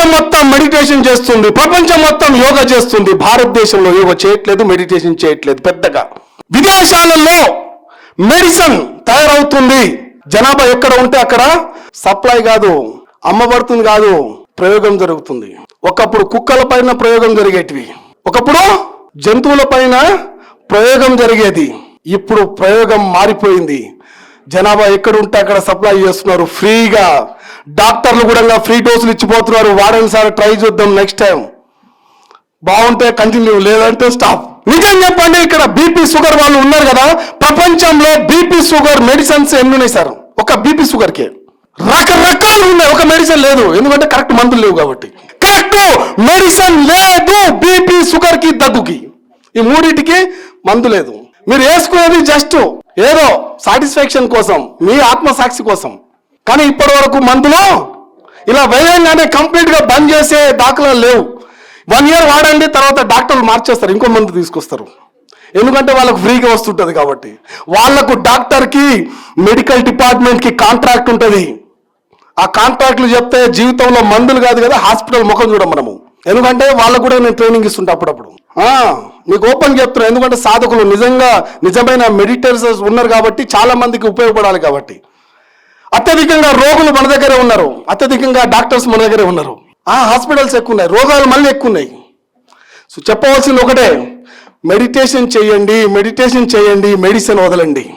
ప్రపంచం మొత్తం మెడిటేషన్ చేస్తుంది. ప్రపంచం మొత్తం యోగా చేస్తుంది. భారతదేశంలో యోగా చేయట్లేదు మెడిటేషన్ చేయట్లేదు పెద్దగా. విదేశాలలో మెడిసిన్ తయారవుతుంది. జనాభా ఎక్కడ ఉంటే అక్కడ సప్లై కాదు అమ్మబడుతుంది కాదు ప్రయోగం జరుగుతుంది. ఒకప్పుడు కుక్కల పైన ప్రయోగం జరిగేటివి. ఒకప్పుడు జంతువుల పైన ప్రయోగం జరిగేది. ఇప్పుడు ప్రయోగం మారిపోయింది. జనాభా ఎక్కడ ఉంటే అక్కడ సప్లై చేస్తున్నారు. ఫ్రీగా డాక్టర్లు కూడా ఫ్రీ డోసులు ఇచ్చిపోతున్నారు. వాడని సార్ ట్రై చేద్దాం నెక్స్ట్ టైం బాగుంటే కంటిన్యూ లేదంటే స్టాప్ నిజం చెప్పండి ఇక్కడ బీపీ షుగర్ వాళ్ళు ఉన్నారు కదా ప్రపంచంలో బీపీ షుగర్ మెడిసిన్స్ ఎన్ని ఉన్నాయి సార్? ఒక బీపీ షుగర్కి. రకరకాలు ఉన్నాయి ఒక మెడిసిన్ లేదు. ఎందుకంటే కరెక్ట్ మందులు లేవు కాబట్టి. కరెక్ట్ మెడిసిన్ లేదు బీపీ షుగర్కి దగ్గుకి. ఈ మూడింటికి మందు లేదు. మీరు వేసుకునేది జస్ట్ ఏదో సాటిస్ఫాక్షన్ కోసం మీ ఆత్మసాక్షి కోసం. కానీ ఇప్పటి వరకు మందులు ఇలా వేయంగానే కంప్లీట్గా బంద్ చేసే దాఖలాలు లేవు. వన్ ఇయర్ వాడండి తర్వాత డాక్టర్లు మార్చేస్తారు ఇంకో మందు తీసుకొస్తారు. ఎందుకంటే వాళ్ళకు ఫ్రీగా వస్తుంటుంది కాబట్టి. వాళ్ళకు డాక్టర్కి మెడికల్ డిపార్ట్మెంట్కి కాంట్రాక్ట్ ఉంటుంది. ఆ కాంట్రాక్ట్లు చెప్తే జీవితంలో మందులు కాదు కదా హాస్పిటల్ ముఖం చూడం మనము. ఎందుకంటే వాళ్ళకు కూడా నేను ట్రైనింగ్ ఇస్తుంటా అప్పుడప్పుడు. మీకు ఓపెన్ చెప్తున్నా ఎందుకంటే సాధకులు నిజంగా నిజమైన మెడిటేటర్స్ ఉన్నారు కాబట్టి చాలా మందికి ఉపయోగపడాలి కాబట్టి. అత్యధికంగా రోగులు మన దగ్గరే ఉన్నారు. అత్యధికంగా డాక్టర్స్ మన దగ్గరే ఉన్నారు. ఆ హాస్పిటల్స్ ఎక్కువ ఉన్నాయి రోగాలు మళ్ళీ ఎక్కువ ఉన్నాయి సో చెప్పవలసింది ఒకటే మెడిటేషన్ చేయండి మెడిటేషన్ చేయండి మెడిసిన్ వదలండి.